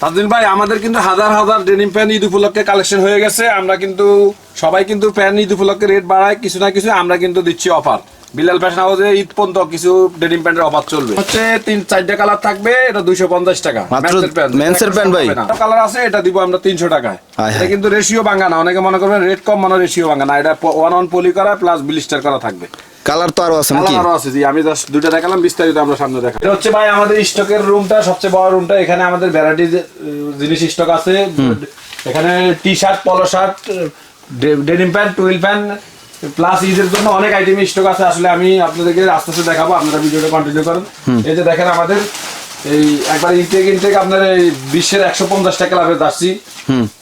তাজদিন ভাই আমাদের কিন্তু হাজার হাজার ডেনিম প্যান্ট ঈদ উপলক্ষে কালেকশন হয়ে গেছে। আমরা কিন্তু সবাই কিন্তু প্যান্ট ঈদ উপলক্ষে রেট বাড়ায় কিছু না কিছু আমরা কিন্তু দিচ্ছি অফার বিলাল ফ্যাশন হাউসে ঈদ পর্যন্ত কিছু ডেনিম প্যান্টের অফার চলবে। হচ্ছে তিন চারটা কালার থাকবে এটা দুইশো পঞ্চাশ টাকা। এর pant ভাই? কালার আছে এটা দিব আমরা তিনশো টাকায়। এটা কিন্তু রেশিও ভাঙা না অনেকে মনে করবেন রেট কম মানে রেশিও ভাঙা না এটা ওয়ান ওয়ান পলি করা প্লাস ব্লিস্টার করা থাকবে। কালার তো আরও আছে নাকি? আরও আছে জি আমি জাস্ট দুটো দেখালাম বিস্তারিত আমরা সামনে দেখা এটা হচ্ছে ভাই আমাদের স্টকের রুমটা সবচেয়ে বড় রুমটা এখানে আমাদের ভ্যারাইটি জিনিস স্টক আছে। এখানে T shirt polo shirt denim pant twill pant plus ঈদের জন্য অনেক আইটেম স্টক আছে। আসলে আমি আপনাদেরকে আস্তে আস্তে দেখাবো আপনারা ভিডিওটা কন্টিনিউ করেন। এই যে দেখেন আমাদের এই একবার ইনটেক ইনটেক আপনার এই বিশ্বের একশো পঞ্চাশটা যাচ্ছি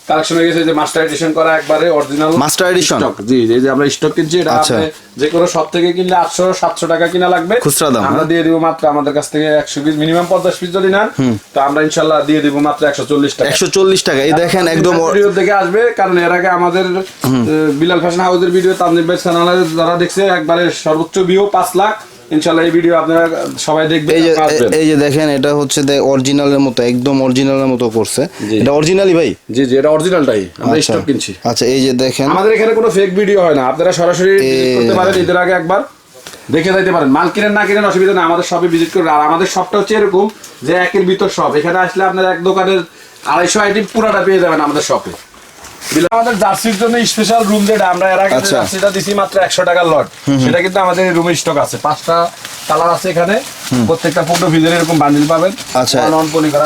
কালেকশন হয়ে গেছে যে মাস্টার এডিশন করা একবারে অরিজিনাল edition? স্টক জি এই যে আমরা স্টক কিনছি এটা আচ্ছা। আপনি যে কোনো সব থেকে কিনলে আটশো সাতশো টাকা কিনা লাগবে। খুচরা দাম, আমরা হ্যাঁ? দিয়ে দিব মাত্র আমাদের কাছ থেকে একশো পিস মিনিমাম পঞ্চাশ পিস যদি নেন তো আমরা ইনশাল্লাহ দিয়ে দিব মাত্র একশো চল্লিশ টাকা। একশো চল্লিশ টাকা। এই দেখেন একদম ভিডিও দেখে আসবে কারণ এর আগে আমাদের বিলাল ফ্যাশন হাউসের ভিডিও তামজিব ভাই চ্যানেলে যারা দেখছে একবারে সর্বোচ্চ ভিউ পাঁচ লাখ। ইনশাল্লাহ এই ভিডিও আপনারা সবাই দেখবেন এই যে এই যে দেখেন এটা হচ্ছে অরিজিনালের মতো একদম অরিজিনালের মতো করছে। এটা অরিজিনালি ভাই? জি জি এটা অরিজিনালটাই আমরা আচ্ছা। স্টক কিনছি। আচ্ছা এই যে দেখেন। আমাদের এখানে কোনো ফেক ভিডিও হয় না। আপনারা সরাসরি করতে পারেন ঈদের আগে একবার দেখে যাইতে পারেন। মাল কিনেন না কিনেন অসুবিধা নেই আমাদের শপে ভিজিট করবেন আর আমাদের শপটা হচ্ছে এরকম যে একের ভিতর শপ এখানে আসলে আপনার এক দোকানের আড়াইশো আইটেম পুরাটা পেয়ে যাবেন আমাদের শপে আমাদের জার্সির জন্য স্পেশাল রুম যেটা আমরা এর আগে আচ্ছা। জার্সিটা দিছি মাত্র একশো টাকার লট সেটা কিন্তু আমাদের রুমে স্টক আছে। পাঁচটা কালার আছে এখানে। প্রত্যেকটা পনেরো ভিজের এরকম বান্ডিল পাবেন। আচ্ছা।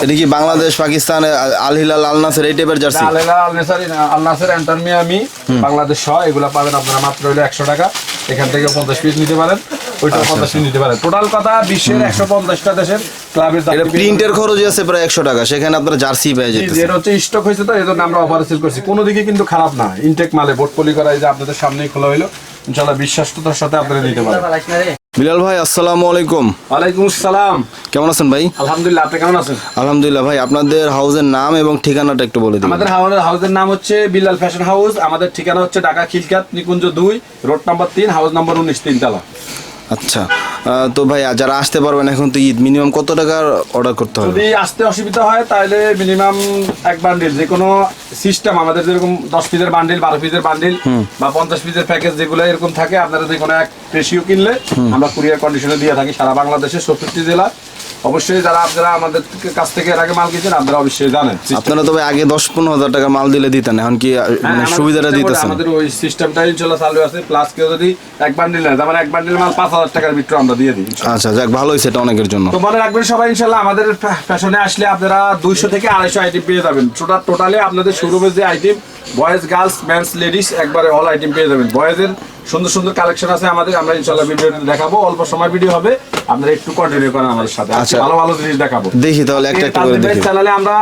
এটা কি Bangladesh Pakistan Al Hilal Al Nassr এই টাইপের jersey? আলেলা Al Nassr Al Nassr Inter Miami Bangladesh সহ এগুলা পাবেন আপনারা মাত্র হইল একশো টাকা। এখান থেকে পঞ্চাশ পিস নিতে পারেন। ওইটা পঞ্চাশ নিতে পারেন। টোটাল কথা বিশ্বের একশো পঞ্চাশটা দেশের ক্লাবের এটা প্রিন্টের খরচ আছে প্রায় একশো টাকা সেখানে আপনারা জার্সি পেয়ে যেতেছে। যেটা হচ্ছে স্টক হয়েছে তো এই জন্য আমরা অফার সেল করছি। কোনো দিকে কিন্তু খারাপ না। ইনটেক মালে বোর্ড পলি করা এই যে আপনাদের সামনেই খোলা হইল ইনশাল্লাহ বিশ্বাসতার সাথে আপনারা নিতে পারেন বিলাল ভাই আসসালামু আলাইকুম। ওয়ালাইকুম আসসালাম। কেমন আছেন ভাই? আলহামদুলিল্লাহ আপনি কেমন আছেন? আলহামদুলিল্লাহ ভাই আপনাদের হাউসের নাম এবং ঠিকানাটা একটু বলে দিন আমাদের হাউসের নাম হচ্ছে বিলাল ফ্যাশন হাউস আমাদের ঠিকানা হচ্ছে ঢাকা খিলকাত নিকুঞ্জ দুই রোড নাম্বার তিন হাউস নাম্বার উনিশ তিনতলা। আচ্ছা তো ভাই যারা আসতে পারবেন এখন তো ঈদ মিনিমাম কত টাকার অর্ডার করতে হবে? যদি আসতে অসুবিধা হয় তাহলে মিনিমাম এক বান্ডিল যে কোনো সিস্টেম আমাদের যেরকম দশ পিসের বান্ডিল বারো পিসের বান্ডিল বা পঞ্চাশ পিসের প্যাকেজ যেগুলো এরকম থাকে আপনারা যে কোনো এক রেশিও কিনলে আমরা কুরিয়ার কন্ডিশনে দিয়ে থাকি সারা বাংলাদেশের সত্তরটি জেলা। অবশ্যই যারা আপনারা আমাদের কাছ থেকে এর আগে মাল কিনছেন আপনারা অবশ্যই জানেন। আপনারা তবে আগে দশ পনেরো হাজার টাকা মাল দিলে দিতেন এখন কি হ্যাঁ, মানে সুবিধাটা দিতেছেন? আমাদের ওই সিস্টেমটা ইনশাল্লাহ চালু আছে প্লাস কেউ যদি এক বান্ডিল নেয় তার মানে এক বান্ডিল মাল পাঁচ হাজার টাকার ভিতরে আমরা দিয়ে দিই আচ্ছা যাক ভালো হয়েছে এটা অনেকের জন্য। তো মনে রাখবেন সবাই ইনশাল্লাহ আমাদের ফ্যাশনে আসলে আপনারা দুইশো থেকে আড়াইশো আইটেম পেয়ে যাবেন। টোটাল টোটালে আপনাদের শোরুমের যে item boys girls men's ladies একবারে অল আইটেম পেয়ে যাবেন। বয়েজের সুন্দর সুন্দর কালেকশন আছে আমাদের আমরা ইনশাআল্লাহ ভিডিও দেখাবো। অল্প সময় ভিডিও হবে আপনারা একটু কন্টিনিউ করেন আমাদের সাথে। আচ্ছা। ভালো ভালো জিনিস দেখাবো। দেখি তাহলে একটা একটা করে দেখি। চ্যানেলে আমরা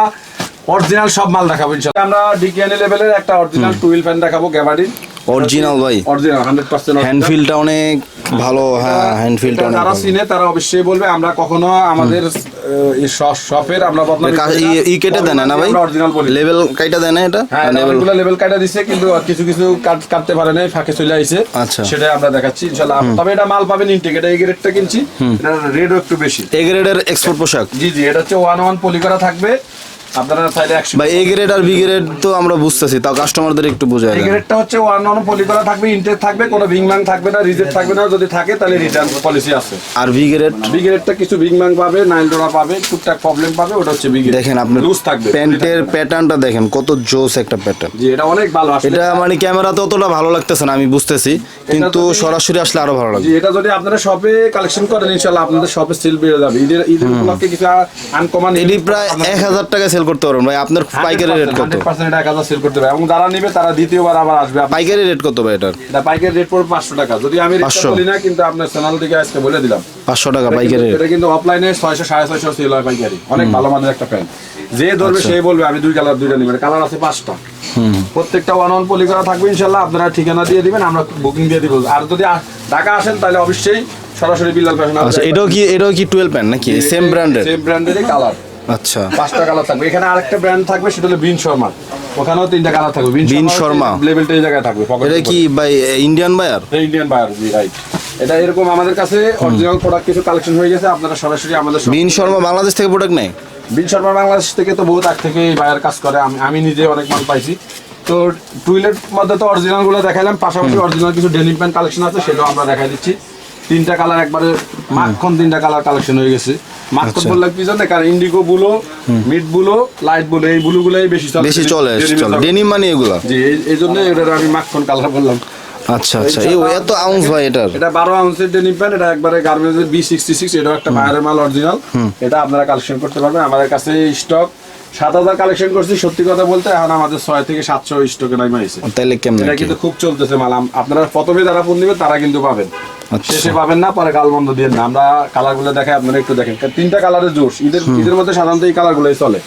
অরিজিনাল সব মাল দেখাবো ইনশাআল্লাহ। আমরা ডিকিয়ানি লেভেলের একটা অরিজিনাল টুইল ফ্যান দেখাবো গ্যাবাডিন অরিজিনাল ভাই। অরিজিনাল হান্ড্রেড পার্সেন্ট হ্যান্ড ফিলটা অনেক ভালো হ্যাঁ হ্যান্ড ফিলটা অনেক যারা চিনে তারা অবশ্যই বলবে আমরা কখনো আমাদের শপের আমরা না। ই- কেটে দেয় না না ভাই? অরিজিনাল বলি লেভেল কাইটা দেয় না এটা? হ্যাঁ লেভেল লেভেল কাটা দিছে কিন্তু কিছু কিছু কাট- কাটতে পারে নাই ফাঁকে চলে আইছে। আচ্ছা। সেটা আমরা দেখাচ্ছি ইনশাআল্লাহ তবে এটা মাল পাবেন ইনটেক এটা এই গ্রেডটা কিনছি এটা রেডও একটু বেশি। এ গ্রেডের এক্সপোর্ট পোশাক? জি জি এটা হচ্ছে ওয়ান ওয়ান পলি করা থাকবে। আপনারা চাইলে একশো ভাই এ গ্রেড আর বি গ্রেড তো আমরা বুঝতেছি তাও কাস্টমারদের একটু বোঝায় গ্রেডটা হচ্ছে ওয়ান ওয়ান পলি করা থাকবে ইনটেক থাকবে কোনো থাকবে না রিজেক্ট থাকবে না যদি থাকে তাহলে রিটার্ন পলিসি আছে। আর বি গ্রেড বি গ্রেডটা কিছু পাবে নাইন ডোরা পাবে টুকটাক প্রবলেম পাবে ওটা হচ্ছে বি গ্রেড দেখেন আপনি লুজ থাকবে। প্যান্টের প্যাটার্নটা দেখেন কত জোস একটা প্যাটার্ন জি এটা অনেক ভালো আসলে এটা মানে ক্যামেরাতে অতটা ভালো লাগতেছে না আমি বুঝতেছি কিন্তু সরাসরি আসলে আরও ভালো লাগবে। এটা যদি আপনারা শপে কালেকশন করেন ইনশাআল্লাহ আপনাদের শপে সেল বেড়ে যাবে। ঈদের ঈদের উপলক্ষে কিছু আনকমন এটি প্রায় এক হাজার টাকা সেল করতে পারবেন ভাই আপনার পাইকারি রেট কত? হাজার সেল করতে পারবে এবং যারা নিবে তারা দ্বিতীয়বার আবার আসবে। পাইকারি রেট কত ভাই এটার? এটা পাইকারি রেট পড়বে পাঁচশো টাকা। যদি আমি রেটটা 500 বলি না কিন্তু আপনার চ্যানেল থেকে আজকে বলে দিলাম। পাঁচশো টাকা পাইকারি রেট এটা কিন্তু অফলাইনে ছয়শো সাড়ে ছয়শো সেল হয় পাইকারি। অনেক ভালো মানের একটা প্যান্ট যে ধরবে আচ্ছা। সে বলবে আমি দুই কালার দুইটা নিবেন কালার আছে পাঁচটা। প্রত্যেকটা ওয়ান ওয়ান পলি করা থাকবে ইনশাল্লাহ আপনারা ঠিকানা দিয়ে দিবেন আমরা বুকিং দিয়ে দিব। আর যদি ঢাকা আসেন তাহলে অবশ্যই সরাসরি বিল্লাল ফ্যাশন আচ্ছা এটাও কি এটাও কি টুয়েলভ প্যান্ট নাকি? সেম ব্র্যান্ডের সেম ব্র্যান্ডেরই কালার আচ্ছা। পাঁচটা কালার থাকবে। এখানে আরেকটা ব্র্যান্ড থাকবে সেটা হলো বিন শর্মা। ওখানেও তিনটা কালার থাকবে। বিন শর্মা। লেভেলটা এই জায়গায় থাকবে এটা কি ভাই ইন্ডিয়ান বায়ার ইন্ডিয়ান বায়ার জি রাইট এটা এরকম আমাদের কাছে অরিজিনাল প্রোডাক্ট কিছু কালেকশন হয়ে গেছে আপনারা সরাসরি আমাদের বিন শর্মা বাংলাদেশ থেকে প্রোডাক্ট নেই বিন শর্মা বাংলাদেশ থেকে তো বহুত আগ থেকে বায়ার কাজ করে। আমি আমি নিজে অনেক মাল পাইছি। তো টুইলের মধ্যে তো অরিজিনালগুলো দেখাইলাম পাশাপাশি অরিজিনাল কিছু ডেনিম প্যান্ট কালেকশন আছে সেটাও আমরা দেখাই দিচ্ছি। তিনটা কালার একবারে মাখন তিনটা কালার কালেকশন হয়ে গেছে। মাখন আচ্ছা। বললাম জানে কারণ ইন্ডিগো বুলো মিড বুলো লাইট বুলো এই বুলো গুলাই বেশি চলে। বেশি চলে চলে। ডেনিম মানে এগুলা? জি এই- জন্য এটা আমি মাখন কালার বললাম। আচ্ছা আচ্ছা। এই এত আউন্স ভাই এটার? এটা বারো আউন্সের ডেনিম প্যান্ট এটা একবারে গার্মেন্টস বি সিক্সটি সিক্স এটাও একটা মায়ের মাল অরিজিনাল এটা আপনারা কালেকশন করতে পারবেন। আমাদের কাছে স্টক সাত হাজার কালেকশন করছি সত্যি কথা বলতে এখন আমাদের ছয় থেকে সাতশো স্টকে নামে হয়েছে। তাইলে কেমন এটা কিন্তু খুব চলতেছে মাল। আপনারা প্রথমে যারা ফোন দিবেন তারা কিন্তু পাবেন। আচ্ছা। শেষে পাবেন না পরে কাল বন্ধ দিয়ে না আমরা কালারগুলো দেখাই আপনারা একটু দেখেন। তিনটা কালারের জোশ। ঈদের ঈদের মধ্যে সাধারণত এই কালার গুলোই চলে।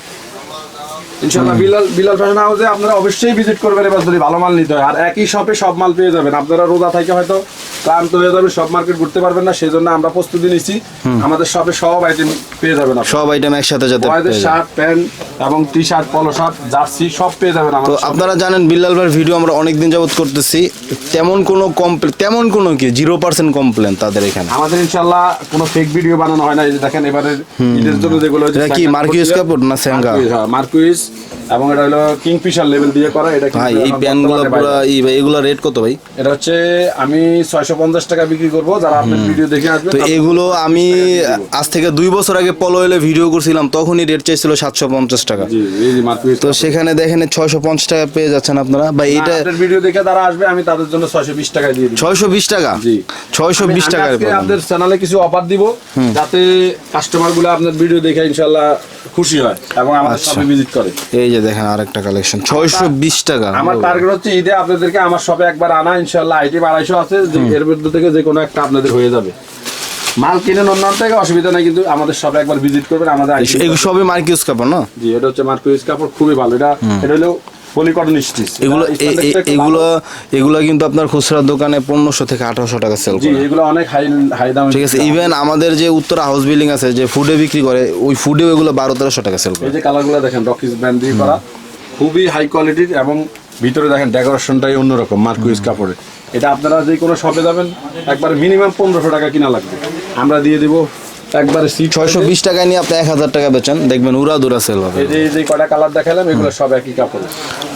ইনশাল্লাহ বিলাল বিলাল ফ্যাশন হাউসে আপনারা অবশ্যই ভিজিট করবেন এবার যদি ভালো মাল নিতে হয়। আর একই শপে সব মাল পেয়ে যাবেন। আপনারা রোজা থেকে হয়তো ক্লান্ত হয়ে যাবে সব মার্কেট ঘুরতে পারবেন না সেই জন্য আমরা প্রস্তুতি নিচ্ছি আমাদের শপে সব আইটেম পেয়ে যাবেন সব আইটেম একসাথে যাতে শার্ট প্যান্ট এবং T shirt polo shirt jersey সব পেয়ে যাবেন তো। আপনারা জানেন বিল্লাল ভাইয়ের ভিডিও আমরা অনেক দিন যাবত করতেছি। তেমন কোনো কমপ্লেন তেমন কোনো কি জিরো পার্সেন্ট কমপ্লেন তাদের এখানে। আমাদের ইনশাল্লাহ কোনো ফেক ভিডিও বানানো হয় না। এই যে দেখেন এবারে ঈদের জন্য যেগুলো কি মার্কিউস কাপড় না স্যাঙ্গা? মার্কুইস এবং এটা হলো কিংফিশার লেভেল দিয়ে করা এটা ভাই এই বর্তমানে পুরো এই ভাই এগুলো রেট কত ভাই? এটা হচ্ছে আমি ছয়শো পঞ্চাশ টাকা বিক্রি করব যারা আপনার ভিডিও দেখে আসবে তো এগুলো আমি আজ থেকে দুই বছর আগে পলো এলে ভিডিও করছিলাম তখনই রেট চাইছিল সাতশো পঞ্চাশ টাকা। জি এই তো সেখানে দেখেন ছয়শো পঞ্চাশ টাকা পেয়ে যাচ্ছেন আপনারা। ভাই এটা আপনার ভিডিও দেখে যারা আসবে আমি তাদের জন্য ছয়শো বিশ টাকা দিয়ে দিই ছয়শো বিশ টাকা? জি। ছয়শো বিশ আমি টাকা আজকে আপনাদের চ্যানেলে কিছু অফার দিব যাতে কাস্টমারগুলো আপনার ভিডিও দেখে ইনশাল্লাহ খুশি হয় এবং আমাদের আচ্ছা। শপে ভিজিট করে। এই যে দেখেন আরেকটা কালেকশন ছয়শো বিশ টাকা। আমার টার্গেট হচ্ছে ঈদে আপনাদেরকে আমার শপে একবার আনা ইনশাআল্লাহ আইটেম আড়াইশো আছে যে এর মধ্যে থেকে যে কোনো একটা আপনাদের হয়ে যাবে। মাল কিনেন অন্যান্য থেকে অসুবিধা নাই কিন্তু আমাদের শপে একবার ভিজিট করবেন আমাদের এই সবই মার্কিউস কাপড় না? জি এটা হচ্ছে মার্কিউস কাপড় খুবই ভালো। এটা এটা হলো পলিকটন স্টিচ। এগুলো কিন্তু আপনার খুচরা দোকানে পনেরোশো থেকে আঠারোশো টাকা সেল জি এগুলো অনেক হাই হাই দাম ঠিক আছে ইভেন আমাদের যে উত্তরা হাউস বিল্ডিং আছে যে ফুডে বিক্রি করে ওই ফুডেও এগুলো বারো তেরোশো টাকা সেল করে। এই যে কালারগুলো দেখেন রকিস ব্র্যান্ড দিয়ে করা। খুবই হাই কোয়ালিটির এবং ভিতরে দেখেন ডেকোরেশনটাই অন্যরকম কাপড়ের এটা আপনারা যে কোনো শপে যাবেন একবার মিনিমাম পনেরোশো টাকা কিনা লাগবে। আমরা দিয়ে দিব একবারে সিট ছয়শো বিশ টাকায় নিয়ে আপনি এক হাজার টাকা বেচেন। দেখবেন উড়া দুরা সেল হবে। এই যে কটা কালার দেখালাম এগুলো সব একই কাপড়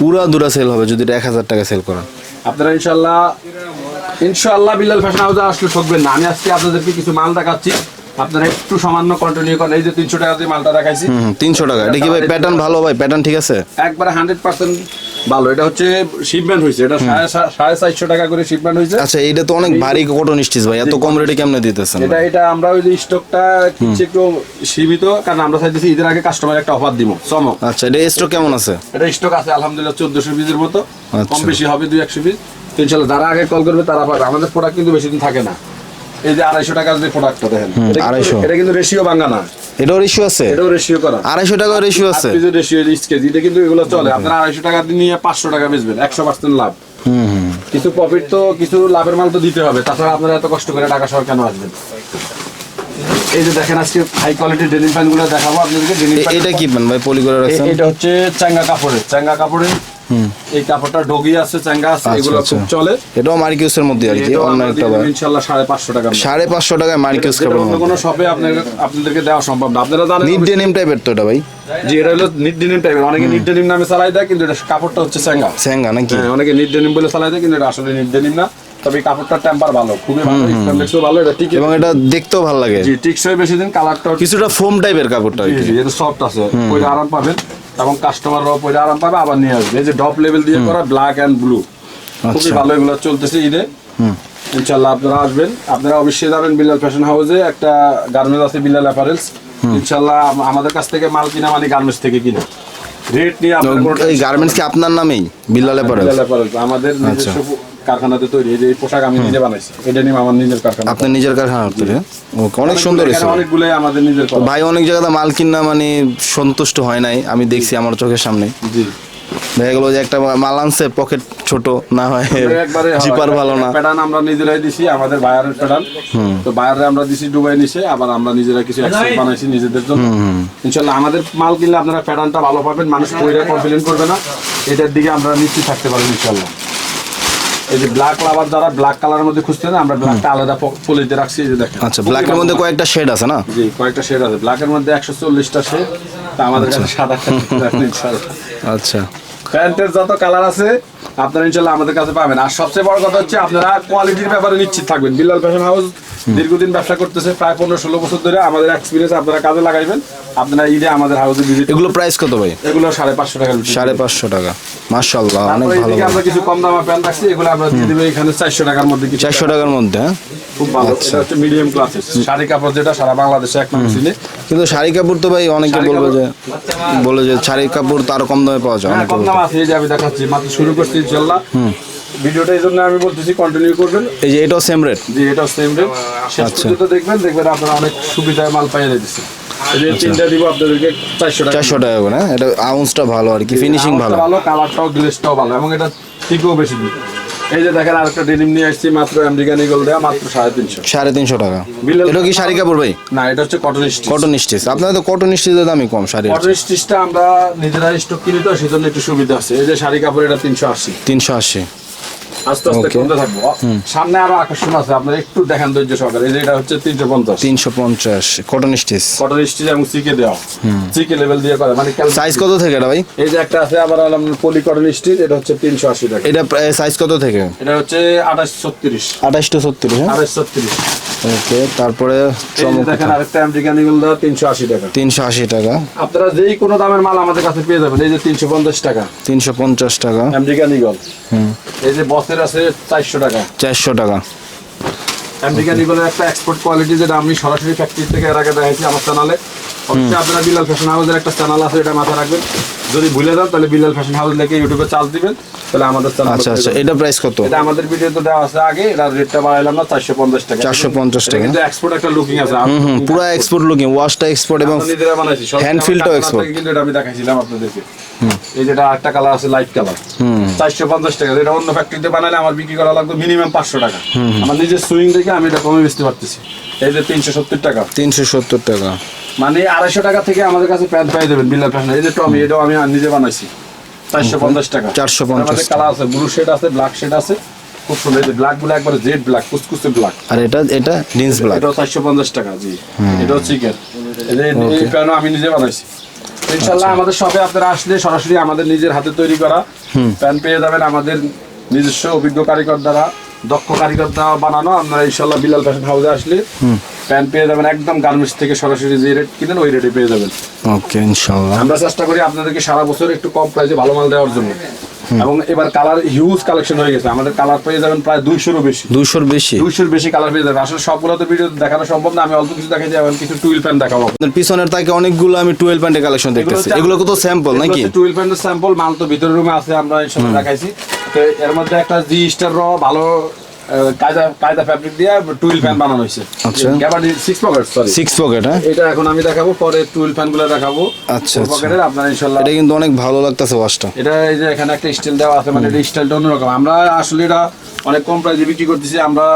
উড়া দুরা সেল হবে যদি এক হাজার টাকা সেল করেন। আপনারা ইনশাল্লাহ ইনশাল্লাহ বিলাল ফ্যাশন হাউসে আসলে ঠকবেন না। আমি আজকে আপনাদেরকে কিছু মাল দেখাচ্ছি। আপনারা একটু সামান্য কন্টিনিউ করেন। এই যে তিনশো টাকা দিয়ে মালটা দেখাইছি। তিনশো টাকা। এটা কি ভাই প্যাটার্ন ভালো ভাই? প্যাটার্ন ঠিক আছে? একবারে হান্ড্রেড পার্সেন্ট ভালো এটা হচ্ছে শিপমেন্ট হয়েছে এটা সাড়ে চারশো টাকা করে শিপমেন্ট হয়েছে আচ্ছা এইটা তো অনেক ভারী কটন স্টিচ ভাই এত কম রেটে কেমনে দিতেছেন এটা এটা আমরা ওই যে স্টকটা একটু সীমিত কারণ আমরা চাইতেছি ঈদের আগে কাস্টমার একটা অফার দিব চমক। আচ্ছা এটা স্টক কেমন আছে? এটা স্টক আছে আলহামদুলিল্লাহ চোদ্দশো পিসের মতো কম আচ্ছা। বেশি হবে দুই একশো পিস। তো ইনশাল্লাহ যারা আগে কল করবে তারা পাবে। আমাদের প্রোডাক্ট কিন্তু বেশি দিন থাকে না। এই যে আড়াইশো টাকার যে প্রোডাক্টটা দেখেন এটা কিন্তু- 250 এটা কিন্তু রেশিও ভাঙা না। এটাও রেশিও আছে? এটাও রেশিও করা। আড়াইশো টাকা রেশিও আছে। রেশিও কেজি এটা কিন্তু এগুলো চলে। আপনারা আড়াইশো টাকা দিয়ে নিয়ে পাঁচশো টাকা বেচবেন একশো পার্সেন্ট লাভ। হুম হুম। কিছু প্রফিট তো কিছু লাভের মাল তো দিতে হবে। তাছাড়া আপনারা এত কষ্ট করে টাকা সহ কেন আসবেন? এই যে দেখেন আজকে হাই কোয়ালিটির ডেনিমগুলো দেখাবো আপনাদেরকে। ডেনিম এটা কি পান ভাই পলি করে রাখছেন? এটা হচ্ছে চাঙ্গা কাপড়ের। চাঙ্গা কাপড়ের এই কাপড়টা ডগি আছে চাঙ্গা আছে আচ্ছা, এগুলো আচ্ছা। খুব চলে। এটাও মার্কিউসের মধ্যে আর কি অন্য একটা সাড়ে পাঁচশো টাকা সাড়ে পাঁচশো টাকায় মার্কিউস কাপড় অন্য কোনো শপে আপনাদের আপনাদেরকে দেওয়া সম্ভব না। আপনারা জানেন ডেনিম টাইপের তো এটা ভাই। যে এটা হলো ডেনিম টাইপের অনেকে ডেনিম নামে দেয় কিন্তু এটা কাপড়টা হচ্ছে চাঙ্গা স্যাঙ্গা নাকি? হ্যাঁ, অনেকে নিট ডেনিম বলে চালাই দেয় কিন্তু এটা আসলে নিট ডেনিম না। তবে এই কাপড়টার টেম্পার ভালো খুবই ভালো ভালো এটা ঠিক এবং এটা দেখতেও ভালো লাগে। জি টিকসই বেশি দিন কালারটা কিছুটা ফোম টাইপের কাপড়টা কি। এটা সফট আছে পরে আরাম পাবেন। এবং কাস্টমাররাও পরে আরাম পাবে আবার নিয়ে আসবে। এই যে ডপ লেভেল দিয়ে করা ব্ল্যাক এন্ড ব্লু খুবই আচ্ছা। ভালো এগুলো চলতেছে ঈদে। ইনশাল্লাহ আপনারা আসবেন। আপনারা অবশ্যই যাবেন বিলাল ফ্যাশন হাউসে একটা গার্মেন্টস আছে বিলাল অ্যাপারেলস ইনশাল্লাহ আমাদের কাছ থেকে মাল কিনা মানে গার্মেন্টস থেকে কিনা। রেট নিয়ে আপনার এই গার্মেন্টস কি আপনার নামেই? বিল্লালে পরে বিলাল অ্যাপারেলস আমাদের আচ্ছা। নিজস্ব কারখানাতে তৈরি এই যে পোশাক আমি নিজে বানাইছি। এটা নিয়ে আমার নিজের কারখানা। আপনার নিজের কারখানা থেকে ওকে অনেক সুন্দর হয়েছে এখানে অনেকগুলোই আমাদের নিজের ভাই অনেক জায়গাতে মাল কিনা মানে সন্তুষ্ট হয় নাই আমি দেখছি আমার চোখের সামনে। জি। দেখা গেলো যে একটা মাল আনছে পকেট ছোট না হয় জিপার ভালো না। প্যাটার্ন আমরা নিজেরাই দিছি আমাদের বায়ারের প্যাটার্ন। তো বায়ারে আমরা দিছি দুবাই নিছে আবার আমরা নিজেরা কিছু এক্সপোর্ট বানাইছি নিজেদের জন্য। ইনশাআল্লাহ আমাদের মাল কিনলে আপনারা প্যাটার্নটা ভালো পাবেন মানুষ পরে কনফিডেন্ট করবে না। এটার দিকে আমরা নিশ্চিত থাকতে পারব ইনশাআল্লাহ এই যে ব্ল্যাক লাভার যারা ব্ল্যাক কালারের মধ্যে খুঁজতেন আমরা ব্ল্যাকটা আলাদা পলিতে রাখছি যে দেখেন। আচ্ছা ব্ল্যাকের মধ্যে কয়েকটা শেড আছে না? জি কয়েকটা শেড আছে। ব্ল্যাকের মধ্যে একশো চল্লিশটা শেড তা আমাদের কাছে সাদা আচ্ছা। প্যান্টের যত কালার আছে আপনারা ইনশাল্লাহ আমাদের কাছে পাবেন। আর সবচেয়ে বড় কথা হচ্ছে আপনারা কোয়ালিটির ব্যাপারে নিশ্চিত থাকবেন। বিল্লাল ফ্যাশন হাউস দীর্ঘদিন ব্যবসা করতেছে প্রায় পনেরো ষোলো বছর ধরে আমাদের এক্সপিরিয়েন্স আপনারা কাজে লাগাইবেন। আপনারা ঈদে আমাদের হাউসে ভিজিট এগুলো প্রাইস কত ভাই? এগুলো সাড়ে পাঁচশো টাকা সাড়ে পাঁচশো টাকা। মার্শাল্লাহ অনেক ভালো আমরা কিছু কম দামা প্যান্ট রাখছি এগুলো আমরা দিয়ে দেবো এখানে চারশো টাকার মধ্যে কিছু টাকার মধ্যে হ্যাঁ? খুব ভালো। এটা হচ্ছে মিডিয়াম ক্লাসের শাড়ি কাপড় যেটা সারা বাংলাদেশে এক চিনে কিন্তু শাড়ি কাপড় তো ভাই অনেকে বলবে যে বলে যে শাড়ি কাপড় তো আরও কম দামে পাওয়া যায় অনেক কম। দাম আছে এই যে আমি দেখাচ্ছি মাত্র শুরু করছি ইনশাল্লাহ ভিডিওটা এই জন্য আমি বলতেছি কন্টিনিউ করবেন। এই যে এটাও সেম রেট জি এটাও সেম রেট আচ্ছা। দেখবেন দেখবেন আপনারা অনেক সুবিধায় মাল পাইয়ে দিচ্ছে এই যে তিনটা দিব আপনাদেরকে টাকা। চারশো টাকা করে হ্যাঁ এটা আউন্সটা ভালো আর কি ফিনিশিং ভালো। ভালো কালারটাও গ্লেসটাও ভালো এবং এটা ঠিকও বেশি দিন। এই যে দেখেন আরেকটা ডেনিম নিয়ে আসছি মাত্র আমেরিকান ইগল দেওয়া মাত্র সাড়ে তিনশো। সাড়ে তিনশো টাকা। এটা কি শাড়ি কাপড় ভাই? না এটা হচ্ছে কটন স্টিচ কটন স্টিচ আপনাদের তো কটন স্টিচের দামই কম শাড়ি কটন স্টিচটা আমরা নিজেরা স্টক কিনি তো সেজন্য একটু সুবিধা আছে। এই যে শাড়ি কাপড় এটা তিনশো আশি। তিনশো আশি। আস্তে আস্তে কমতে থাকব। সামনে আরও আকর্ষণ আছে আপনারা একটু দেখেন ধৈর্য সহকারে। এই যে এটা হচ্ছে তিনশো পঞ্চাশ। তিনশো পঞ্চাশ কটন স্টিচ কটন স্টিচ এবং সিকে দেওয়া। লেভেল দিয়ে করে। মানে সাইজ কত থেকে এটা ভাই? এই যে একটা আছে আবার পলি কটন স্টিচ এটা হচ্ছে তিনশো আশি টাকা। এটা সাইজ কত থেকে? এটা হচ্ছে আঠাশ ছত্রিশ। আঠাশ টু ছত্রিশ হ্যাঁ? আঠাশ ছত্রিশ। ওকে তারপরে দেখেন আরেকটা আমেরিকান ইগল দেওয়া তিনশো আশি টাকা। তিনশো আশি টাকা। আপনারা যেই কোনো দামের মাল আমাদের কাছে পেয়ে যাবেন। এই যে তিনশো পঞ্চাশ টাকা। তিনশো পঞ্চাশ টাকা। আমেরিকান ইগল এই যে আছে চারশো টাকা। চারশো টাকা। আমেরিকান ইগলের একটা এক্সপোর্ট কোয়ালিটি যেটা আমি সরাসরি ফ্যাক্টরি থেকে এর আগে দেখাইছি আমার চ্যানেলে হচ্ছে আপনারা বিলাল ফ্যাশন হাউসের একটা চ্যানেল আছে এটা মাথায় রাখবেন। যদি ভুলে যান তাহলে বিলাল ফ্যাশন হাউস লিখে ইউটিউবে চার্জ দিবেন তাহলে আমাদের চ্যানেল আচ্ছা আচ্ছা এটা প্রাইস কত? এটা আমাদের ভিডিও তো দেওয়া আছে আগে এটা রেটটা বাড়াইলাম না চারশো পঞ্চাশ টাকা। 450 টাকা। কিন্তু এক্সপোর্ট একটা লুকিং আছে। পুরো এক্সপোর্ট লুকিং ওয়াশটা এক্সপোর্ট এবং export। থেকে কিন্তু এটা আমি দেখাইছিলাম আপনাদেরকে। এই যেটা একটা কালার আছে লাইট কালার চারশো পঞ্চাশ টাকা। এটা অন্য ফ্যাক্টরিতে বানালে আমার বিক্রি করা লাগবে মিনিমাম পাঁচশো টাকা। আমার নিজের সুইং দেখে আমি এটা কমে বেচতে পারতেছি। এই যে তিনশো সত্তর টাকা। তিনশো সত্তর টাকা। মানে আড়াইশো টাকা থেকে আমাদের কাছে প্যান্ট পাই দেবেন বিল্লার ফ্যাশন এই যে টমি এটাও আমি নিজে বানাইছি। চারশো পঞ্চাশ টাকা। 450 আমাদের কালার আছে ব্লু শেড আছে ব্ল্যাক শেড আছে। খুব সুন্দর। এই যে ব্ল্যাকগুলো একবারে জেড ব্ল্যাক কুচকুচে ব্ল্যাক আর এটা এটা জিন্স ব্ল্যাক এটাও চারশো পঞ্চাশ টাকা জি। এটাও চিকেন এই প্যানও আমি নিজে বানাইছি। ইনশাল্লাহ আমাদের শপে আপনারা আসলে সরাসরি আমাদের নিজের হাতে তৈরি করা প্যান পেয়ে যাবেন আমাদের নিজস্ব অভিজ্ঞ কারিগর দ্বারা দক্ষ কারিগর দ্বারা বানানো। আপনারা ইনশাল্লাহ বিলাল ফ্যাশন হাউসে আসলে প্যান পেয়ে যাবেন একদম গার্মেন্টস থেকে সরাসরি যে রেট কিনেন ওই রেটে পেয়ে যাবেন। ওকে ইনশাল্লাহ আমরা চেষ্টা করি আপনাদেরকে সারা বছর একটু কম প্রাইসে ভালো মাল দেওয়ার জন্য। এবং এবার কালার হিউজ কালেকশন হয়ে গেছে। আমাদের কালার পেয়ে যাবেন প্রায় দুইশোরও বেশি। দুশোর বেশি? দুইশোর বেশি কালার পেয়ে যাবেন। আসলে সবগুলো তো ভিডিও দেখানো সম্ভব না আমি অল্প কিছু দেখাই যাই কিছু টুইল প্যান্ট দেখাবো। পিছনের তাকে অনেকগুলো আমি টুয়েলভ প্যান্টের কালেকশন দেখতেছি। এগুলো কত স্যাম্পল নাকি? টুয়েল প্যান্টের স্যাম্পল মাল তো ভিতরের রুমে আছে আমরা ইনশাল্লাহ দেখাইছি। তো এর মধ্যে একটা জি স্টার র ভালো কায়দা কায়দা ফ্যাব্রিক দিয়ে টুইল প্যান্ট বানানো হয়েছে। আচ্ছা। Gabardine six pocket sorry six pocket হ্যাঁ? এটা এখন আমি দেখাবো পরে টুইল দেখাবো। আচ্ছা, আচ্ছা। পকেটের আপনার ইনশাল্লাহ এটা কিন্তু অনেক ভালো লাগতেছে ওয়াশটা এটা এই যে এখানে একটা দেওয়া আছে মানে এটা স্টাইলটা অন্যরকম। আমরা আসলে এটা অনেক কম প্রাইসে বিক্রি করতেছি আমরা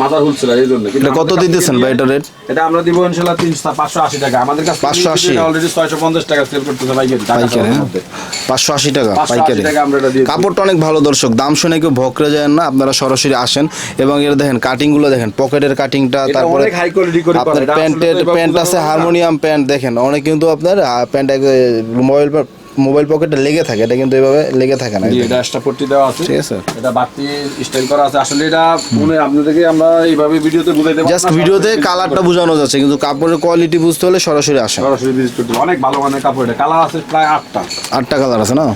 মাদার এই জন্য। এটা কত দিতেছেন ভাই এটা রেট এটা আমরা দিব ইনশাল্লাহ তিনশো পাঁচশো আশি টাকা। আমাদের কাছে 580 অলরেডি ছয়শো পঞ্চাশ টাকা সেল করতেছে ঢাকা পাইকারি শহরের হ্যাঁ? মধ্যে। পাঁচশো আশি টাকা 580 পাইকারি। টাকা আমরা এটা দিই। কাপড়টা অনেক ভালো দর্শক দাম শুনে কেউ ভকরে যায় না আপনারা সরাসরি আসেন এবং এর দেখেন কাটিংগুলো দেখেন পকেটের কাটিংটা তারপরে। আপনার প্যান্টের প্যান্ট আছে হারমোনিয়াম প্যান্ট দেখেন অনেক কিন্তু আপনার প্যান্ট মোবাইল মোবাইল পকেটে লেগে থাকে এটা কিন্তু এভাবে লেগে থাকে না। এটা পট্টি দেওয়া আছে। ঠিক আছে। এটা বাড়তি স্টাইল করা আছে। আসলে এটা মনে আপনাদেরকে আমরা এইভাবে ভিডিওতে বুঝাইতে পারব জাস্ট ভিডিওতে কালারটা বোঝানো যাচ্ছে কিন্তু কাপড়ের কোয়ালিটি বুঝতে হলে সরাসরি আসেন। সরাসরি ভিজিট করতে। অনেক ভালো মানের কাপড় এটা। কালার আছে প্রায় আটটা। আটটা কালার আছে না?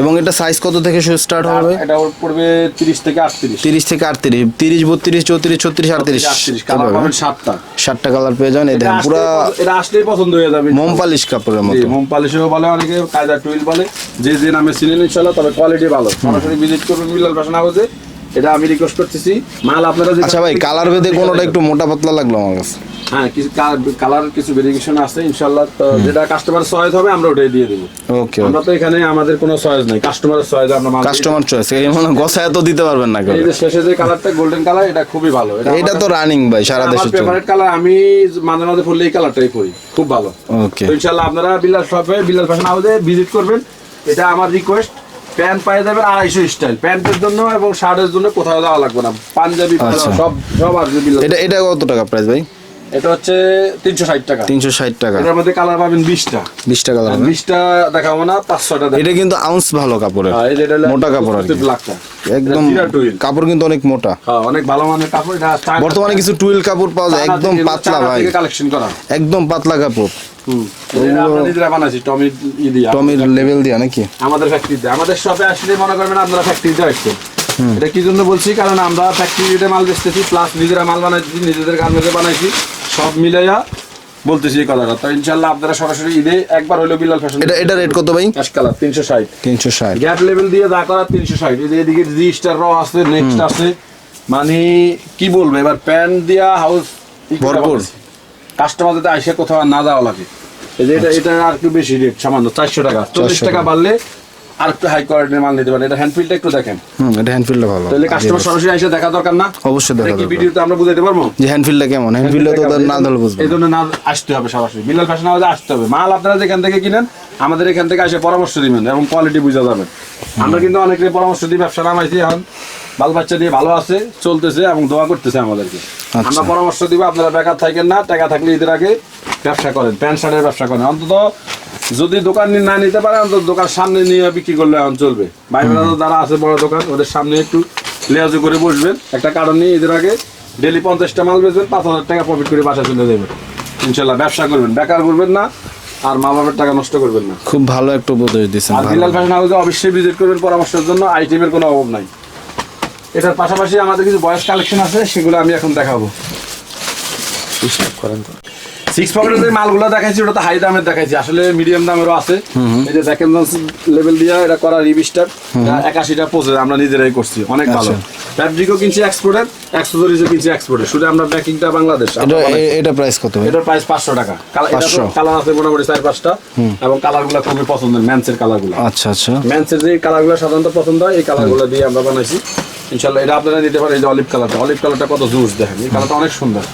এবং এটা সাইজ কত থেকে স্টার্ট হবে? এটা পড়বে তিরিশ থেকে আটত্রিশ। তিরিশ থেকে আটত্রিশ। তিরিশ বত্রিশ চৌত্রিশ ছত্রিশ আটত্রিশ। আটত্রিশ। কালার পাবেন সাতটা। সাতটা কালার পেয়ে যাবেন এই এটা দেখেন পুরা এটা আসলেই পছন্দ হয়ে যাবে। মোম পালিশ কাপড়ের মতো। মোম পালিশও বলে অনেকে কায়দা টুইল বলে, যে যে নামে চিনেন ইনশাল্লাহ, তবে কোয়ালিটি ভালো। সরাসরি ভিজিট করবেন মিলাল ফ্যাশন হাউসে এটা আমি রিকোয়েস্ট করতেছি। মাল আপনারা আচ্ছা ভাই কালার ভেদে কোনোটা একটু মোটা পাতলা লাগল আমার কাছে। হ্যাঁ কিছু কালার কিছু ভেরিয়েশন আছে ইনশাল্লাহ তো যেটা কাস্টমার চয়েস হবে আমরা ওটাই দিয়ে দেবো। ওকে আমরা তো এখানে আমাদের কোনো চয়েস নাই কাস্টমারের চয়েস আমরা মাল কাস্টমার চয়েস এই মনে গসা এত দিতে পারবেন না এই যে শেষে যে কালারটা গোল্ডেন কালার এটা খুবই ভালো। এটা তো রানিং ভাই সারা দেশে চলে ফেভারিট কালার আমি মাঝে মাঝে পড়লে এই কালারটাই পরি খুব ভালো। ওকে তো ইনশাল্লাহ আপনারা বিলাল শপে বিলাল ফ্যাশন হাউসে ভিজিট করবেন। এটা আমার রিকোয়েস্ট প্যান্ট পাই যাবেন আড়াইশো স্টাইল প্যান্টের জন্য এবং শার্টের জন্য কোথাও যাওয়া লাগবে না। পাঞ্জাবি আচ্ছা। সব সব আসবে এটা এটা কত টাকা প্রাইস ভাই? এটা হচ্ছে তিনশো ষাট টাকা। তিনশো ষাট টাকা। এটার মধ্যে কালার পাবেন বিশটা। বিশ টাকা বিশটা দেখাবো না পাঁচশোটা এটা কিন্তু আউন্স ভালো কাপড়ের। হ্যাঁ, মোটা কাপড় আর একদম। কাপড় কিন্তু অনেক মোটা। হ্যাঁ, অনেক ভালো মানের কাপড়। বর্তমানে কিছু টুইল কাপড় পাওয়া যায়। একদম পাতলা ভাই। কালেকশন করা। একদম পাতলা কাপড়। টমির লেভেল দিয়া। নাকি? আমাদের ফ্যাক্টরিতে আমাদের শপে আসলে মনে করবেন আপনারা ফ্যাক্টরিতে আসছেন। এটা কি জন্য বলছি? কারণ আমরা ফ্যাক্টরিতে মাল বেচতেছি প্লাস নিজেরা মাল বানাইছি নিজেদের গার্মেন্টে বানাইছি। সব মিলাইয়া বলতেছি এই কথাটা। তো ইনশাল্লাহ আপনারা সরাসরি ঈদে একবার হইল বিলাল ফ্যাশন এটা এটা রেট কত ভাই? ক্যাশ কালার তিনশো ষাট। তিনশো ষাট। গ্যাপ লেভেল দিয়ে যা করা এদিকে জি স্টার র আছে নেক্সট আছে। মানে কি বলব এবার প্যান্ট দিয়া হাউস ভরপুর। কাস্টমার যাতে আইসে কোথাও না যাওয়া লাগে। এটা এটা আর একটু বেশি রেট সামান্য চারশো টাকা। চল্লিশ টাকা বাড়লে আর একটু হাই কোয়ালিটির মাল নিতে পারেন। এটা হ্যান্ডফিলটা একটু দেখেন। হুম এটা হ্যান্ডফিল্ডটা ভালো। তাহলে কাস্টমার সরাসরি এসে দেখা দরকার না। অবশ্যই দেখা দরকার। ভিডিওতে আমরা বুঝাইতে পারব? যে কেমন? তো না বুঝবে। এই জন্য না আসতে হবে সরাসরি। বিলাল ফ্যাশন হাউসে আসতে হবে। মাল আপনারা যেখান থেকে কিনেন আমাদের এখান থেকে এসে পরামর্শ দিবেন এবং কোয়ালিটি বুঝা যাবে। আমরা কিন্তু অনেকে পরামর্শ দিই ব্যবসা নামাইছি এখন। বাল বাচ্চা দিয়ে ভালো আছে চলতেছে এবং দোয়া করতেছে আমাদেরকে। আচ্ছা। আমরা পরামর্শ দিব আপনারা বেকার থাকেন না টাকা থাকলে ঈদের আগে ব্যবসা করেন প্যান্ট শার্টের ব্যবসা করেন। অন্তত যদি দোকান নি- নিতে পারে অন্তত দোকান সামনে নিয়ে বিক্রি করলে এখন চলবে। বাইরে যারা আছে বড় দোকান ওদের সামনে একটু লেয়াজু করে বসবেন। একটা কারণ নিয়ে ঈদের আগে ডেলি পঞ্চাশটা মাল বেচবেন পাঁচ হাজার টাকা প্রফিট করে বাসা চলে যাবেন। ইনশাল্লাহ ব্যবসা করবেন বেকার করবেন না আর মা বাবার টাকা নষ্ট করবেন না। খুব ভালো একটা উপদেশ দিচ্ছেন আর বিলাল ফ্যাশন হাউসে অবশ্যই ভিজিট করবেন পরামর্শের জন্য আইটেমের কোনো অভাব নাই। এটার পাশাপাশি আমাদের কিছু বয়স কালেকশন আছে সেগুলো আমি এখন দেখাবো। সিক্স পকেটের যে মালগুলো দেখাইছি ওটা তো হাই দামের দেখাইছি। আসলে মিডিয়াম দামেরও আছে। এই যে দেখেন লেভেল দিয়ে এটা করা রিভিস্টার একাশিটা আমরা নিজেরাই করছি। অনেক ভালো। ফ্যাব্রিকও কিনছি এক্সপোর্টের অ্যাক্সেসরিজও কিনছি এক্সপোর্টের শুধু আমরা বাংলাদেশ এটা প্রাইস কত এটার প্রাইস পাঁচশো টাকা। কালার আছে মোটামুটি চার পাঁচটা। এবং কালারগুলা খুবই পছন্দের ম্যান্সের কালারগুলা। আচ্ছা আচ্ছা। ম্যান্সের যে কালারগুলো সাধারণত পছন্দ হয় এই কালারগুলো দিয়ে আমরা বানাইছি। ইনশাল্লাহ এটা আপনারা নিতে পারেন এই যে অলিভ কালারটা। অলিভ কালারটা কত জুস দেখেন এই কালারটা অনেক সুন্দর।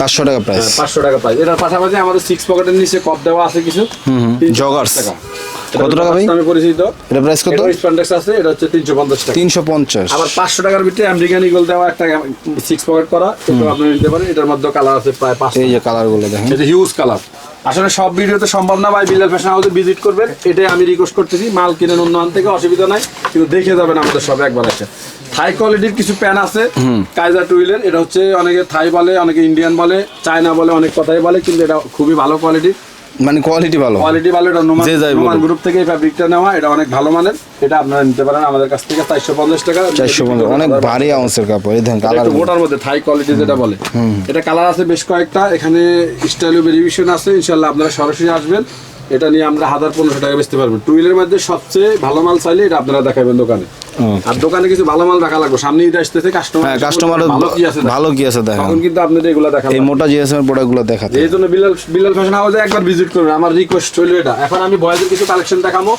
পাঁচশো টাকা প্রাইস পাঁচশো টাকা প্রাইস এটার পাশাপাশি আমাদের সিক্স পকেটের নিচে কপ দেওয়া আছে কিছু। টাকা। কত টাকা ভাই? আমি পরিচিত। এটা প্রাইস কত? স্প্যান্ডেক্স আছে এটা হচ্ছে তিনশো পঞ্চাশ টাকা। তিনশো পঞ্চাশ। আবার পাঁচশো টাকার ভিতরে আমেরিকান ইগল দেওয়া একটা সিক্স পকেট করা এটা আপনি নিতে পারেন। এটার মধ্যে কালার আছে প্রায় পাঁচ এই যে কালারগুলো দেখেন। এটা হিউজ কালার আসলে সব ভিডিওতে সম্ভব না ভাই বিলাল ফ্যাশন হাউসে ভিজিট করবেন। এটাই আমি রিকোয়েস্ট করতেছি মাল কিনেন অন্য আন থেকে অসুবিধা নাই। কিন্তু দেখে যাবেন আমাদের সব একবার আছে থাই কোয়ালিটির কিছু প্যান আছে। কাইজার টুইলের এটা হচ্ছে অনেকে থাই বলে অনেকে ইন্ডিয়ান বলে চায়না বলে অনেক কথাই বলে কিন্তু এটা খুবই ভালো কোয়ালিটি মানে কোয়ালিটি ভালো। কোয়ালিটি ভালো এটা নোমান নোমান গ্রুপ থেকে এই ফ্যাব্রিকটা নেওয়া এটা অনেক ভালো মানের। এটা আপনারা নিতে পারেন আমাদের কাছ থেকে চারশো পঞ্চাশ টাকা। চারশো পঞ্চাশ অনেক ভারী আউন্সের কাপড় এই দেখেন কালার মোটার মধ্যে থাই কোয়ালিটি যেটা বলে। এটা কালার আছে বেশ কয়েকটা এখানে স্টাইল ভেরিয়েশন আছে ইনশাল্লাহ আপনারা সরাসরি আসবেন। এটা নিয়ে আমরা হাজার পনেরোশো টাকা বেচতে পারবেন টুইলের মধ্যে সবচেয়ে ভালো মাল চাইলে এটা আপনারা দেখাবেন দোকানে। আর দোকানে কিছু ভালো মাল রাখা লাগবে। সামনে ঈদ আসতেছে কাস্টমার হ্যাঁ কাস্টমার ভালো কি আছে ভালো কি আছে দেখেন। তখন কিন্তু আপনাদের এগুলো দেখা এই মোটা জিএসএম প্রোডাক্টগুলো দেখাতে এই জন্য বিলাল বিলাল ফ্যাশন হাউসে একবার ভিজিট করবেন। আমার রিকোয়েস্ট এটা। এখন আমি বয়েজের কিছু কালেকশন দেখাবো।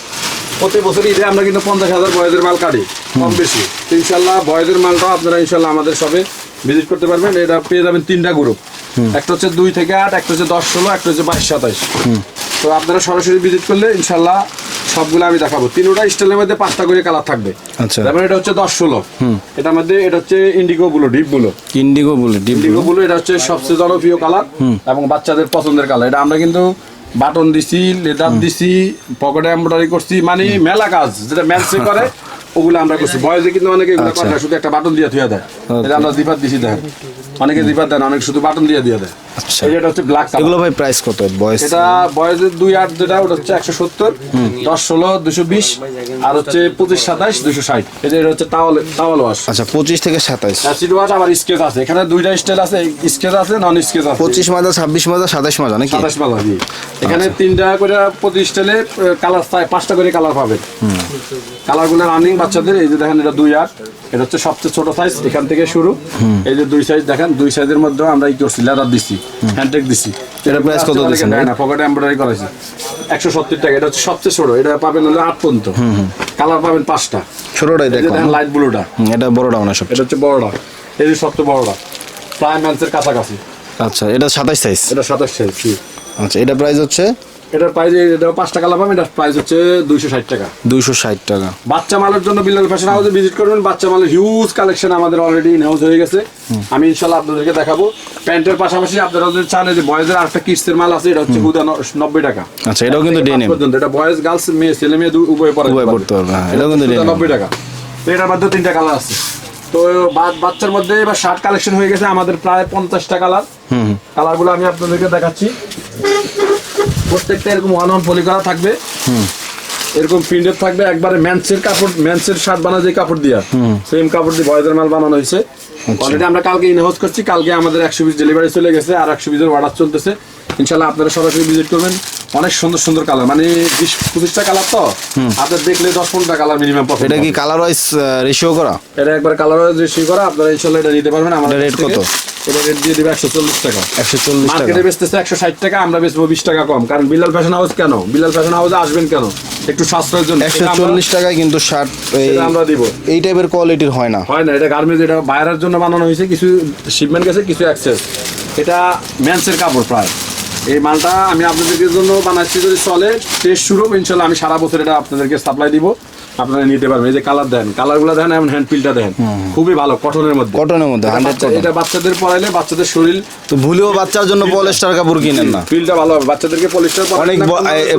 প্রতি বছর ঈদে আমরা কিন্তু পঞ্চাশ হাজার বয়েজের মাল কাটি কম বেশি। ইনশাল্লাহ বয়েজের মালটাও আপনারা ইনশাল্লাহ আমাদের সবে ভিজিট করতে পারবেন। এটা পেয়ে যাবেন তিনটা গ্রুপ একটা হচ্ছে দুই থেকে আট একটা হচ্ছে দশ ষোলো একটা হচ্ছে বাইশ সাতাইশ। তো আপনারা সরাসরি ভিজিট করলে ইনশাল্লাহ সবগুলো আমি দেখাবো। তিনটা স্টাইলের মধ্যে পাঁচটা করে কালার থাকবে। আচ্ছা। তারপরে এটা হচ্ছে দশ ষোলো। এটার মধ্যে এটা হচ্ছে indigo blue deep blue indigo বলে ডিপ ইন্ডিগো ব্লু এটা হচ্ছে সবচেয়ে জনপ্রিয় কালার এবং বাচ্চাদের পছন্দের কালার এটা আমরা কিন্তু বাটন দিছি লেদার দিছি পকেটে এমব্রয়ডারি করছি মানে মেলা কাজ যেটা ম্যাচে করে ওগুলো আমরা করছি। বয়সে কিন্তু অনেকে এগুলো করে শুধু একটা বাটন দিয়ে থুয়ে দেয়। এটা আমরা জিপার দিছি দেন অনেকে জিপার দেন অনেক শুধু বাটন দিয়ে দিয়ে দেয়। আচ্ছা। এটা হচ্ছে ব্ল্যাক এগুলো ভাই প্রাইস কত? বয়স এটা বয়সের দুই আট যেটা ওটা হচ্ছে একশো সত্তর দশ ষোলো দুশো বিশ আর হচ্ছে পঁচিশ এই এটা হচ্ছে টাওয়াল টাওয়াল ওয়াশ আচ্ছা পঁচিশ থেকে সাতাইশ অ্যাসিড ওয়াশ আবার স্কেচ আছে। এখানে দুইটা স্টাইল আছে স্কেচ আছে নন স্কেচ আছে। পঁচিশ মাজা ছাব্বিশ মাজা সাতাইশ মাজা নাকি? সাতাশ মালা দিয়ে এখানে তিনটা করে প্রতি স্টাইলে কালার পাঁচটা করে কালার পাবেন। কালারগুলো রানিং বাচ্চাদের এই যে দেখেন এটা দুই আট এটা হচ্ছে সবচেয়ে ছোট সাইজ এখান থেকে শুরু। এই যে দুই সাইজ দেখেন দুই সাইজের মধ্যে আমরা ই করছি লেদার দিছি। হ্যান্ডটেক দিছি। এটা price কত দিছেন না পকেটে এমব্রয়ডারি করেছি একশো সত্তর টাকা এটা হচ্ছে সবচেয়ে ছোট এটা পাবেন হলে আট পর্যন্ত। কালার পাবেন পাঁচটা। ছোটটাই দেখেন লাইট ব্লুটা এটা বড়টা হয় সব এটা হচ্ছে বড়টা। এই যে সবচেয়ে বড়টা। প্রায় ম্যান্সের কাছাকাছি। আচ্ছা এটা সাতাইশ সাইজ এটা সাতাশ সাইজ আচ্ছা এটা প্রাইস হচ্ছে? এটার প্রাইস এটা পাঁচটা কালার পাবেন এটার প্রাইস হচ্ছে দুইশো ষাট টাকা। দুইশো ষাট টাকা। বাচ্চা মালের জন্য বিল্লাল ফ্যাশন হাউসে ভিজিট করবেন বাচ্চা মালের হিউজ কালেকশন আমাদের অলরেডি ইন হাউস হয়ে গেছে। আমি ইনশাল্লাহ আপনাদেরকে দেখাবো। প্যান্টের পাশাপাশি আপনারা যদি চান যে বয়েজের আরেকটা কিস্তের মাল আছে এটা হচ্ছে হুদা নব্বই টাকা। আচ্ছা এটাও কিন্তু ডেনিম এটা বয়েজ গার্লস মেয়ে ছেলে মেয়ে উভয় পরে উভয় পড়তে পারবে, এটাও কিন্তু নব্বই টাকা। তো এটার মধ্যে তিনটা কালার আছে। তো বাচ্চার মধ্যে এবার শার্ট কালেকশন হয়ে গেছে আমাদের প্রায় পঞ্চাশটা কালার। কালারগুলো আমি আপনাদেরকে দেখাচ্ছি। প্রত্যেকটা এরকম ওয়ান ওয়ান পলি করা থাকবে। এরকম প্রিন্টেড থাকবে একবারে ম্যান্সের কাপড় ম্যান্সের শার্ট বানা যে কাপড় দিয়া। সেম কাপড় দিয়ে বয়দের মাল বানানো হয়েছে। অলরেডি আমরা কালকে ইনহাউস করছি কালকে আমাদের একশো পিস ডেলিভারি চলে গেছে আর একশো পিসের অর্ডার চলতেছে। ইনশাল্লাহ আপনারা সরাসরি ভিজিট করবেন। অনেক সুন্দর সুন্দর কালার মানে বিশ পঁচিশটা কালার তো? আপনার দেখলে দশ পনেরোটা কালার মিনিমাম পাবেন এটা কি কালার ওয়াইজ রেশিও করা? এটা একবার কালার রেজিস্ট্রি করা আপনারা ইনশাল্লাহ এটা নিতে পারবেন আমাদের থেকে। কত? এটা রেট দিয়ে দিবে একশো চল্লিশ টাকা। একশো চল্লিশ মার্কেটে বেচতেছে একশো ষাট টাকা আমরা বেচবো বিশ টাকা কম। কারণ বিলাল ফ্যাশন হাউস কেন? বিলাল ফ্যাশন হাউসে আসবেন কেন? একটু সাশ্রয়ের জন্য। একশো চল্লিশ টাকায় কিন্তু শার্ট আমরা দিব। এই টাইপের কোয়ালিটির হয় না। হয় না এটা গার্মেন্টস এটা বাইরের জন্য বানানো হয়েছে কিছু শিপমেন্ট গেছে কিছু অ্যাক্সেস এটা ম্যান্সের কাপড় প্রায়। এই মালটা আমি আপনাদেরকে জন্য বানাচ্ছি যদি চলে টেস্ট শুরু ইনশাল্লাহ আমি সারা বছর এটা আপনাদেরকে সাপ্লাই দিব। আপনারা নিতে পারবেন। এই যে কালার দেন কালারগুলো দেন এমন হ্যান্ড পিলটা দেন। খুবই ভালো কটনের মধ্যে। কটনের মধ্যে এটা বাচ্চাদের পরাইলে বাচ্চাদের শরীর তো ভুলেও বাচ্চার জন্য পলেস্টার কাপড় কিনেন না। ফিলটা ভালো হবে। বাচ্চাদেরকে পলিস্টার অনেক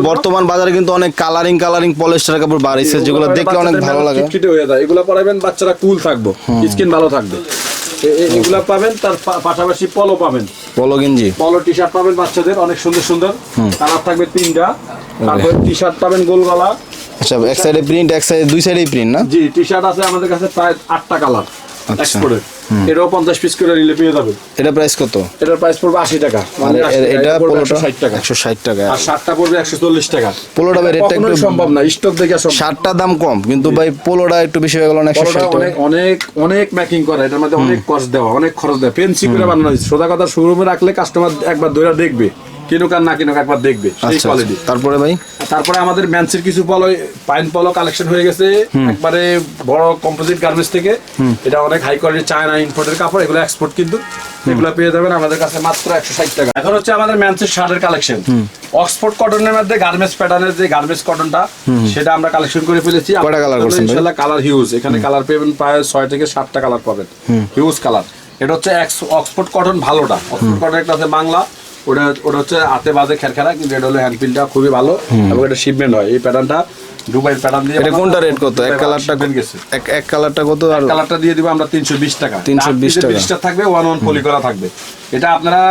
বর্তমান বাজারে কিন্তু অনেক কালারিং কালারিং পলিস্টার কাপড় বাড়িছে যেগুলো দেখলে অনেক ভালো লাগে। হয়ে যায়। এগুলো পরাবেন বাচ্চারা কুল থাকব স্কিন ভালো থাকবে। এগুলা পাবেন তার পাশাপাশি পলো পাবেন। পলো গেঞ্জি। পলো টি শার্ট পাবেন বাচ্চাদের অনেক সুন্দর সুন্দর। কালার থাকবে তিনটা। তারপর টি শার্ট পাবেন গোল গলা আচ্ছা এক সাইডে প্রিন্ট এক সাইডে দুই সাইডেই প্রিন্ট না? জি টি শার্ট আছে আমাদের কাছে প্রায় আটটা কালার। এক্সপোর্টের এটাও পঞ্চাশ পিস করে নিলে পেয়ে যাবে। এটা প্রাইস কত? এটার প্রাইস পড়বে আশি টাকা। মানে এ- 80 টাকা, এটা পড়বে পোলোটা 160 টাকা। একশো ষাট টাকা। আর শার্টটা পড়বে একশো চল্লিশ টাকা। পোলোটা ভাই রেটটা একটু সম্ভব না স্টক দেখে দাম কম কিন্তু ভাই পোলোটা একটু বেশি হয়ে গেল অনেক অনেক অনেক মেকিং করা এটার মধ্যে অনেক দেওয়া অনেক খরচ দেওয়া। পেন্সি করে বানানো হয়েছে। সোজা কথা শোরুমে রাখলে কাস্টমার একবার ধরে দেখবে। কিনুক আর না কিনুক একবার দেখবে সেই আচ্ছা কোয়ালিটি আচ্ছা। তারপরে ভাই? তারপরে আমাদের ম্যান্সের কিছু পলো পাইন পলো কালেকশন হয়ে গেছে। একবারে বড় কম্পোজিট গার্মেন্টস থেকে। এটা অনেক হাই কোয়ালিটি চায়না ইম্পোর্টের কাপড় এগুলো এক্সপোর্ট কিন্তু। এগুলো পেয়ে যাবেন আমাদের কাছে মাত্র একশো ষাট টাকা। এখন হচ্ছে আমাদের ম্যান্সের শার্টের কালেকশন অক্সফোর্ড কটনের মধ্যে গার্মেন্টস প্যাটার্নের যে গার্মেন্টস কটনটা সেটা আমরা কালেকশন করে ফেলেছি? ইনশাল্লাহ কালার হিউজ এখানে কালার পাবেন প্রায় ছয় থেকে সাতটা কালার পাবেন। হিউজ কালার এটা হচ্ছে অক্সফোর্ড কটন ভালোটা। অক্সফোর্ড কটন একটা আছে বাংলা। ওটা ওটা হচ্ছে হাতে বাজে খেরখেরা কিন্তু এটা হলো হ্যান্ডপিলটা খুবই ভালো এবং এটা শিপমেন্ট হয়। এই প্যাটার্নটা দুবাই প্যাটার্ন দিয়ে এটা কোনটা রেট কত? এক কালারটা গেছে। এক এক কালারটা কত আর কালারটা দিয়ে দিব আমরা তিনশো বিশ টাকা। 320 টাকা। বিশটা থাকবে ওয়ান ওয়ান পলি করা থাকবে। এটা আপনারা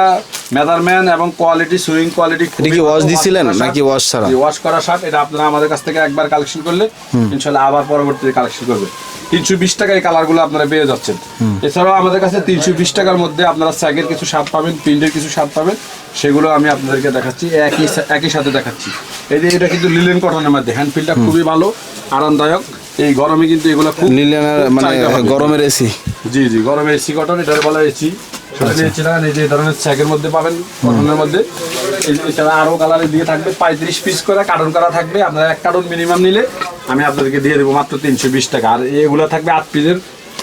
মেজারম্যান এবং কোয়ালিটি সুইং কোয়ালিটি এটা কি wash দিছিলেন নাকি wash ছাড়া? ওয়াশ করা শার্ট এটা আপনারা আমাদের কাছ থেকে একবার কালেকশন করলে ইনশাল্লাহ আবার পরবর্তীতে কালেকশন করবে। তিনশো বিশ টাকা এই কালারগুলো আপনারা পেয়ে যাচ্ছেন। এছাড়াও আমাদের কাছে তিনশো বিশ টাকার মধ্যে আপনারা স্যাগের কিছু শার্ট পাবেন প্রিন্টের কিছু শার্ট পাবেন। সেগুলো আমি আপনাদেরকে দেখাচ্ছি একই একই সাথে দেখাচ্ছি। এই যে এটা কিন্তু লিলেন কটনের মধ্যে হ্যান্ডফিলটা খুবই ভালো আরামদায়ক। এই গরমে কিন্তু এগুলো খুব লিলেনের মানে গরমের এসি জি জি গরমের এসি কটন এটার বলা এসি সেটা নিয়েছি এই যে ধরনের স্যাগের মধ্যে পাবেন কটনের মধ্যে। এই- এছাড়া আরও কালারের দিয়ে থাকবে পঁয়ত্রিশ পিস করে কার্টন করা থাকবে। আপনারা এক কার্টন মিনিমাম নিলে আমি আপনাদেরকে দিয়ে দেবো মাত্র তিনশো বিশ টাকা। আর এগুলো থাকবে আট পিসের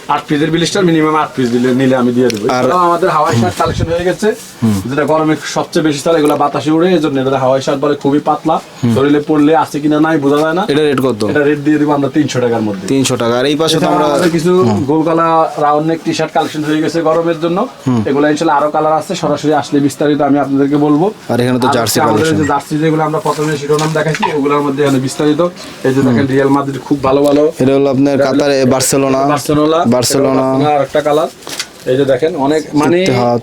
আট পিসের বিলিস্টার মিনিমাম আট পিস দিলে নিলে আমি দিয়ে দেবো। আর- আমাদের হাওয়াই শার্ট কালেকশন হয়ে গেছে। যেটা গরমে সবচেয়ে বেশি চলে এগুলো বাতাসে উড়ে এই জন্য এটা হাওয়াই শার্ট বলে খুবই পাতলা। শরীরে পড়লে আছে কিনা নাই বোঝা যায় না। এটা রেট কত? এটা রেট দিয়ে দেবো আমরা তিনশো টাকার মধ্যে। তিনশো টাকা। আর এই পাশে তো আমরা কিছু গোলগলা round neck T shirt collection হয়ে গেছে গরমের জন্য। এগুলো ইনশাল্লাহ আরও কালার আছে সরাসরি আসলে বিস্তারিত আমি আপনাদেরকে বলব। আর এখানে তো জার্সি কালেকশন জার্সি যেগুলো আমরা প্রথমে শিরোনাম দেখাচ্ছি ওগুলোর মধ্যে এখানে বিস্তারিত। এই যে দেখেন রিয়াল মাদ্রিদ খুব ভালো ভালো। এটা হলো আপনার কাতারে বার্সেলোনা বার্সেলোনা বার্সেলোনা আর একটা কালার এই যে দেখেন অনেক মানে হাত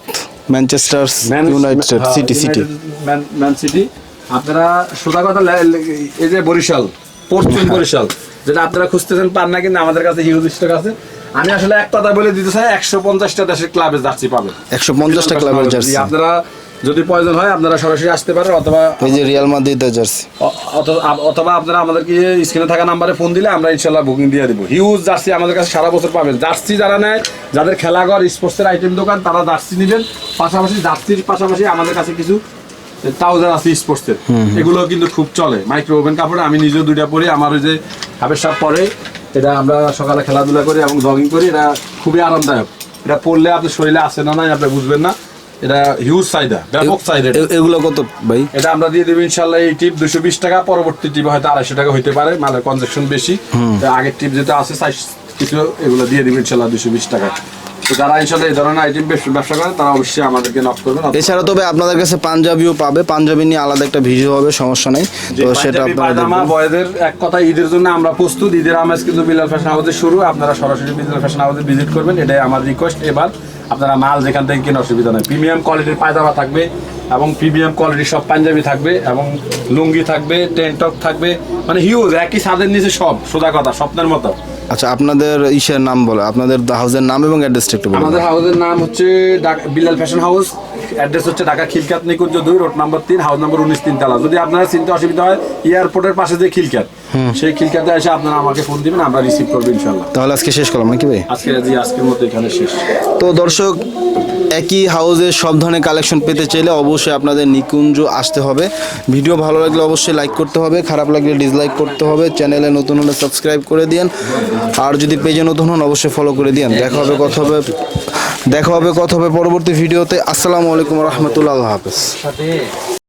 ম্যানচেস্টার ইউনাইটেড হ্যাঁ, সিটি সিটি ম্যান- সিটি আপনারা সোজা কথা এই যে বরিশাল পশ্চিম বরিশাল যেটা আপনারা খুঁজতেছেন পান না কিন্তু আমাদের কাছে হিউজ স্টক আছে। আমি আসলে এক কথা বলে দিতে চাই একশো পঞ্চাশটা দেশের ক্লাবে জার্সি পাবেন একশো পঞ্চাশটা ক্লাবের জার্সি। আপনারা যদি প্রয়োজন হয় আপনারা সরাসরি আসতে পারেন অথবা এই যে রিয়াল মাদ্রিদের জার্সি অথবা আপনারা আমাদেরকে স্ক্রিনে থাকা নাম্বারে ফোন দিলে আমরা ইনশাল্লাহ বুকিং দিয়ে দিব। হিউজ জার্সি আমাদের কাছে সারা বছর পাবেন। জার্সি যারা নেয় যাদের খেলাঘর স্পোর্টসের আইটেম দোকান তারা জার্সি নেবেন। পাশাপাশি জার্সির পাশাপাশি আমাদের কাছে কিছু ট্রাউজার আছে স্পোর্টসের এগুলো কিন্তু খুব চলে। মাইক্রো ওভেন কাপড়ে আমি নিজেও দুইটা পরি আমার ওই যে হাবের সাপ পরে এটা আমরা সকালে খেলাধুলা করি এবং জগিং করি এটা খুবই আরামদায়ক। এটা পরলে আপনার শরীরে আসে না নাই আপনি বুঝবেন না। এটা হিউজ চাহিদা ব্যাপক চাহিদা এগুলো কত ভাই? এটা আমরা দিয়ে দেবো ইনশাল্লাহ এই টিপ দুশো বিশ টাকা পরবর্তী টিপ হয়তো আড়াইশো টাকা হইতে পারে মালের কনজেকশন বেশি। আগের টিপ যেটা আছে কিছু এগুলো দিয়ে দেবো ইনশাল্লাহ দুশো বিশ টাকা। তো যারা ইনশাল্লাহ এই ধরনের আইটেম ব্যবসা করে তারা অবশ্যই আমাদেরকে নক করবেন এছাড়া তবে আপনাদের কাছে পাঞ্জাবিও পাবে পাঞ্জাবি নিয়ে আলাদা একটা ভিডিও হবে সমস্যা নেই। তো সেটা আপনারা এক কথা ঈদের জন্য আমরা প্রস্তুত। ঈদের আমেজ কিন্তু বিলাল ফ্যাশন হাউসের শুরু। আপনারা সরাসরি বিলাল ফ্যাশন হাউসে ভিজিট করবেন এটাই আমার রিকোয়েস্ট এবার আপনারা মাল যেখান থেকে কিনে অসুবিধা নেই। প্রিমিয়াম কোয়ালিটির পায়জামা থাকবে এবং প্রিমিয়াম কোয়ালিটির সব পাঞ্জাবি থাকবে এবং লুঙ্গি থাকবে টেন্টক থাকবে মানে হিউজ একই ছাদের নিচে সব সোজা কথা স্বপ্নের মতো। আচ্ছা আপনাদের ইসের নাম বলো আপনাদের হাউসের নাম এবং অ্যাড্রেসটা একটু বলুন। আমাদের হাউসের নাম হচ্ছে বিলাল ফ্যাশন হাউস অ্যাড্রেস হচ্ছে ঢাকা খিলকাত নিকুঞ্জ দুই রোড নাম্বার তিন হাউস নাম্বার উনিশ তিন তালা যদি আপনারা চিনতে অসুবিধা হয় এয়ারপোর্টের পাশে যে খিলকাত সেই খিলকাতে এসে আপনারা আমাকে ফোন দিবেন আমরা রিসিভ করব ইনশাল্লাহ তাহলে আজকে শেষ করলাম নাকি ভাই? আজকে জি আজকের মতো এখানে শেষ। তো দর্শক একই হাউসে সব ধরনের কালেকশন পেতে চাইলে অবশ্যই আপনাদের নিকুঞ্জ আসতে হবে। ভিডিও ভালো লাগলে অবশ্যই লাইক করতে হবে খারাপ লাগলে ডিসলাইক করতে হবে। চ্যানেলে নতুন হলে সাবস্ক্রাইব করে দিন আর যদি পেজে নতুন হন অবশ্যই ফলো করে দিন দেখা হবে কথা হবে দেখা হবে কথা হবে পরবর্তী ভিডিওতে আসসালামু আলাইকুম রহমতুল্লাহ হাফেজ।